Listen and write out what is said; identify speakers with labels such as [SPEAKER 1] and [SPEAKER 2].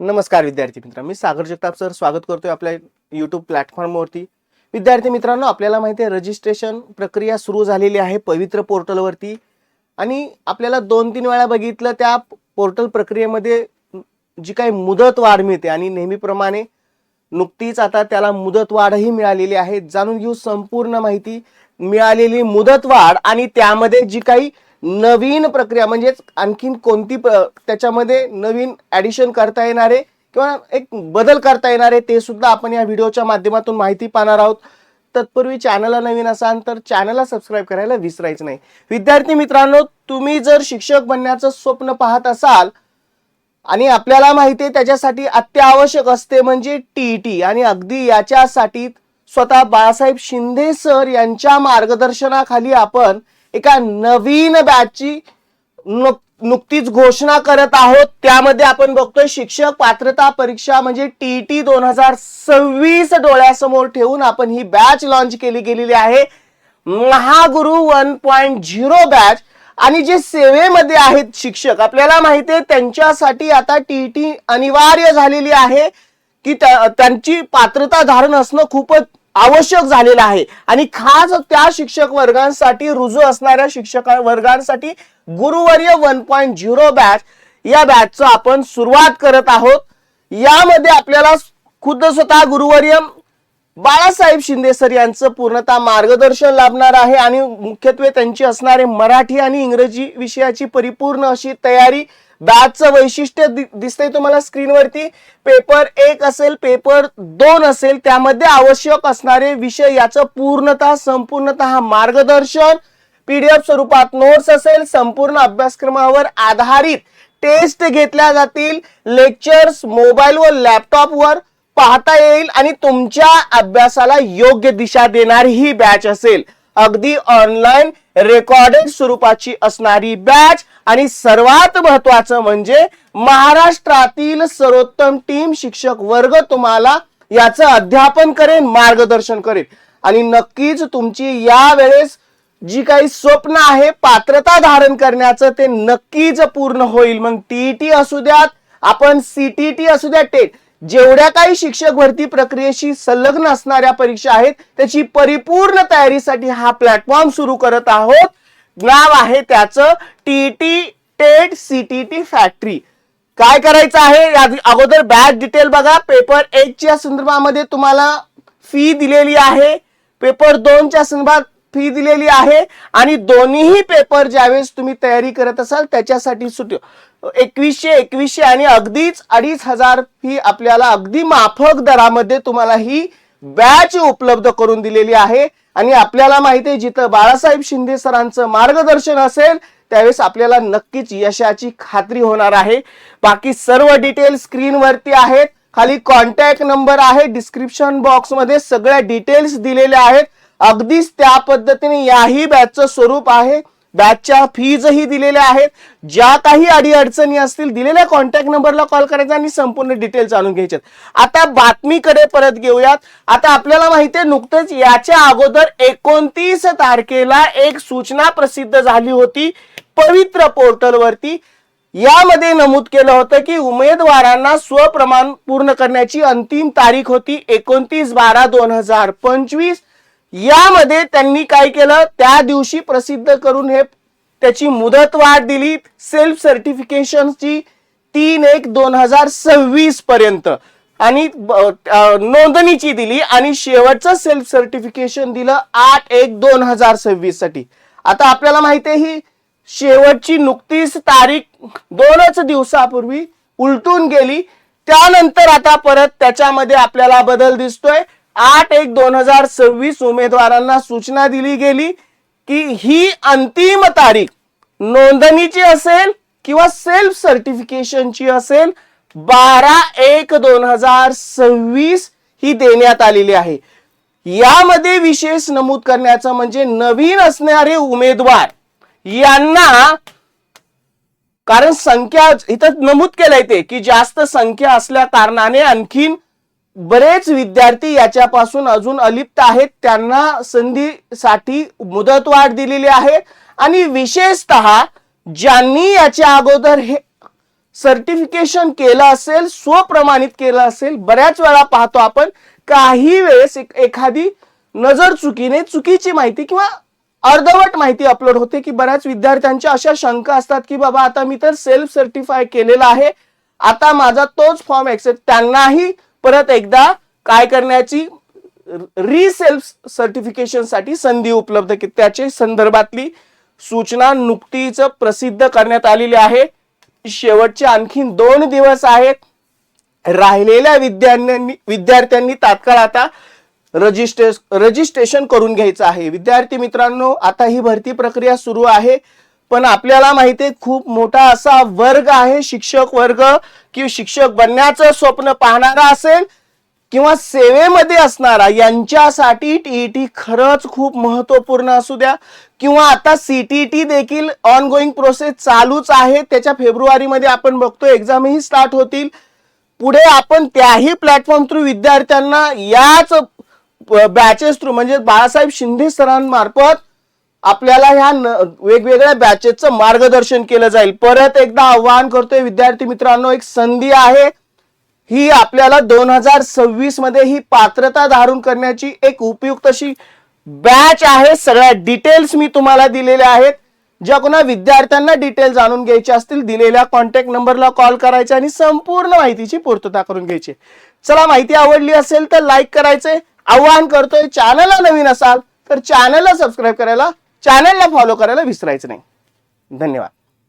[SPEAKER 1] नमस्कार विद्यार्थी मित्र मी सागर जगताप सर स्वागत करतोय आपल्या युट्यूब प्लॅटफॉर्मवरती विद्यार्थी मित्रांनो आपल्याला माहिती आहे रजिस्ट्रेशन प्रक्रिया सुरू झालेली आहे पवित्र पोर्टलवरती आणि आपल्याला दोन तीन वेळा बघितलं त्या पोर्टल प्रक्रियेमध्ये जी काही मुदत वाढ मिळते आणि नेहमीप्रमाणे नुकतीच आता त्याला मुदत वाढही मिळालेली आहे. जाणून घेऊ संपूर्ण माहिती. मिळालेली मुदत वाढ आणि त्यामध्ये जी काही नवीन प्रक्रिया म्हणजेच आणखीन कोणती प- त्याच्यामध्ये नवीन ॲडिशन करता येणारे किंवा एक बदल करता येणारे ते सुद्धा आपण या व्हिडिओच्या माध्यमातून माहिती पाहणार आहोत. तत्पूर्वी चॅनलला नवीन असाल तर चॅनलला सबस्क्राईब करायला विसरायचं नाही. विद्यार्थी मित्रांनो तुम्ही जर शिक्षक बनण्याचं स्वप्न पाहत असाल आणि आपल्याला माहिती आहे त्याच्यासाठी अत्यावश्यक असते म्हणजे टीईटी आणि अगदी याच्यासाठी स्वतः बाळासाहेब शिंदे सर यांच्या मार्गदर्शनाखाली आपण एका नवीन बॅचची नुक- नुकतीच घोषणा करत आहोत. त्यामध्ये आपण बघतोय शिक्षक पात्रता परीक्षा म्हणजे टीईटी दोन हजार सव्वीस डोळ्यासमोर ठेवून आपण ही बॅच लॉन्च केली गेलेली आहे. Mahaguru one point zero batch आणि जे सेवेमध्ये आहेत शिक्षक आपल्याला माहिती आहे त्यांच्यासाठी आता टीईटी अनिवार्य झालेली आहे की त्या- त्यांची पात्रता धारण असणं खूपच आवश्यक झालेलं आहे. आणि खास त्या शिक्षक वर्गांसाठी रुजू असणाऱ्या शिक्षक वर्गांसाठी गुरुवर्य वन पॉईंट झिरो बॅच या बॅचचं आपण सुरुवात करत आहोत. यामध्ये आपल्याला खुद्द स्वतः गुरुवर्य बाळासाहेब शिंदे सर यांचं पूर्णतः मार्गदर्शन लाभणार आहे. आणि मुख्यत्वे त्यांची असणारे मराठी आणि इंग्रजी विषयाची परिपूर्ण अशी तयारी बॅचचं वैशिष्ट्य दिसतंय तुम्हाला स्क्रीनवरती. पेपर एक असेल पेपर दोन असेल त्यामध्ये आवश्यक असणारे विषय याचं पूर्णतः संपूर्णतः मार्गदर्शन. पीडीएफ स्वरूपात नोट्स असेल संपूर्ण अभ्यासक्रमावर आधारित टेस्ट घेतल्या जातील. लेक्चर्स मोबाईल व लॅपटॉपवर पाहता येईल आणि तुमच्या अभ्यासाला योग्य दिशा देणारी ही बॅच असेल. अगदी ऑनलाईन रेकॉर्डेड स्वरूपाची असणारी बॅच आणि सर्वात महत्वाचं म्हणजे महाराष्ट्रातील सर्वोत्तम टीम शिक्षक वर्ग तुम्हाला याचं अध्यापन करेन मार्गदर्शन करेन. आणि नक्कीच तुमची या वेळेस जी काही स्वप्न आहे पात्रता धारण करण्याचं ते नक्कीच पूर्ण होईल. मग टीईटी असू द्यात आपण सीटीटी असू द्या टेट जेवढ्या काही शिक्षक भरती प्रक्रियेशी संलग्न असणाऱ्या परीक्षा आहेत त्याची परिपूर्ण तयारीसाठी हा प्लॅटफॉर्म सुरू करत आहोत. नाव आहे त्याचं टीईटी टेट सीटीटी फॅक्टरी काय करायचं आहे? या अगोदर बॅच डिटेल बघा. पेपर एक च्या संदर्भामध्ये तुम्हाला फी दिलेली आहे. पेपर दोनच्या संदर्भात फी दिलेली आहे आणि दोन्हीही पेपर ज्यावेळेस तुम्ही तयारी करत असाल त्याच्यासाठी सुट एकवीसशे एकवीसशे आणि अगदीच अडीच हजार फी आपल्याला अगदी माफक दरामध्ये तुम्हाला ही बॅच उपलब्ध करून दिलेली आहे. आणि आपल्याला माहिती आहे जिथं बाळासाहेब शिंदे सरांचं मार्गदर्शन असेल त्यावेळेस आपल्याला नक्कीच यशाची खात्री होणार आहे. बाकी सर्व डिटेल स्क्रीनवरती आहेत. खाली कॉन्टॅक्ट नंबर आहे डिस्क्रिप्शन बॉक्समध्ये सगळ्या डिटेल्स दिलेल्या आहेत. अगदीच त्या पद्धतीने याही बॅचचं स्वरूप आहे. बॅचच्या फीजही दिलेल्या आहेत. ज्या काही अडीअडचणी असतील दिलेल्या कॉन्टॅक्ट नंबरला कॉल करायचा आणि संपूर्ण डिटेल जाणून घ्यायचे. आता बातमीकडे परत घेऊयात. आता आपल्याला माहिती आहे नुकतंच याच्या अगोदर एकोणतीस तारखेला एक सूचना प्रसिद्ध झाली होती पवित्र पोर्टलवरती. यामध्ये नमूद केलं होतं की उमेदवारांना स्वप्रमाण पूर्ण करण्याची अंतिम तारीख होती एकोणतीस बारा दोन हजार पंचवीस. यामध्ये त्यांनी काय केलं? त्या दिवशी प्रसिद्ध करून हे त्याची मुदत वाढ दिली. सेल्फ सर्टिफिकेशनची तीन एक दोन हजार सव्वीस पर्यंत. आणि नोंदणीची दिली आणि शेवटचं सेल्फ सर्टिफिकेशन दिलं आठ एक दोन हजार सव्वीससाठी. आता आपल्याला माहिती आहे ही शेवटची नुकतीच तारीख दोनच दिवसापूर्वी उलटून गेली. त्यानंतर आता परत त्याच्यामध्ये आपल्याला बदल दिसतोय. आठ एक दोन हजार सव्वीस उमेदवारांना सूचना दिली गेली की ही अंतिम तारीख नोंदणीची असेल किंवा सेल्फ सर्टिफिकेशनची असेल बारा एक दोन हजार सव्वीस ही देण्यात आलेली आहे. यामध्ये विशेष नमूद करण्याचं म्हणजे नवीन असणारे उमेदवार यांना कारण संख्या इथं नमूद केलंय ते की जास्त संख्या असल्या कारणाने आणखीन बरेच विद्यार्थी याच्यापासून अजून अलिप्त आहेत. त्यांना संधीसाठी मुदतवाढ दिलेली आहे. आणि विशेषतः ज्यांनी याच्या अगोदर हे सर्टिफिकेशन केलं असेल स्वप्रमाणित केलं असेल बऱ्याच वेळा पाहतो आपण काही वेळेस एखादी नजर चुकीने चुकीची माहिती किंवा अर्धवट माहिती अपलोड होते की बऱ्याच विद्यार्थ्यांच्या अशा शंका असतात की बाबा आता मी तर सेल्फ सर्टिफाय केलेला आहे. आता माझा तोच फॉर्म एक्सेप्ट त्यांनाही परत एकदा काय करण्याची रिसेल्फ सर्टिफिकेशनसाठी संधी उपलब्ध त्याचे संदर्भातली सूचना नुकतीच प्रसिद्ध करण्यात आलेली आहे. शेवटचे आणखीन दोन दिवस आहेत. राहिलेल्या विद्यार्थ्यांनी विद्यार्थ्यांनी तात्काळ आता रजिस्ट्रे रजिस्ट्रेशन करून घ्यायचं आहे. विद्यार्थी मित्रांनो आता ही भरती प्रक्रिया सुरू आहे. पण आपल्याला माहिती आहे खूप मोठा असा वर्ग आहे शिक्षक वर्ग किंवा शिक्षक बनण्याचं स्वप्न पाहणारा असेल किंवा सेवेमध्ये असणारा यांच्यासाठी टीईटी खरंच खूप महत्त्वपूर्ण असू द्या. किंवा आता सीटीटी देखील ऑनगोईंग प्रोसेस चालूच आहे. त्याच्या फेब्रुवारीमध्ये आपण बघतो एक्झामही स्टार्ट होतील. पुढे आपण त्याही प्लॅटफॉर्म थ्रू विद्यार्थ्यांना याच बॅचेस थ्रू म्हणजे बाळासाहेब शिंदे सरांमार्फत आपल्याला ह्या न- वेगवेगळ्या बॅचेसचं मार्गदर्शन केलं जाईल. परत एकदा आवाहन करतोय विद्यार्थी मित्रांनो एक संधी आहे. ही आपल्याला दोन हजार सव्वीसमध्ये ही पात्रता धारण करण्याची एक उपयुक्त अशी बॅच आहे. सगळ्या डिटेल्स मी तुम्हाला दिलेल्या आहेत. ज्या कोणा विद्यार्थ्यांना डिटेल जाणून घ्यायचे असतील दिलेल्या कॉन्टॅक्ट नंबरला कॉल करायचे आणि संपूर्ण माहितीची पूर्तता करून घ्यायची. चला माहिती आवडली असेल तर लाईक करायचे. आवाहन करतोय चॅनलला नवीन असाल तर चॅनलला सबस्क्राईब करायला चॅनलला फॉलो करायला विसरायचं नाही. धन्यवाद.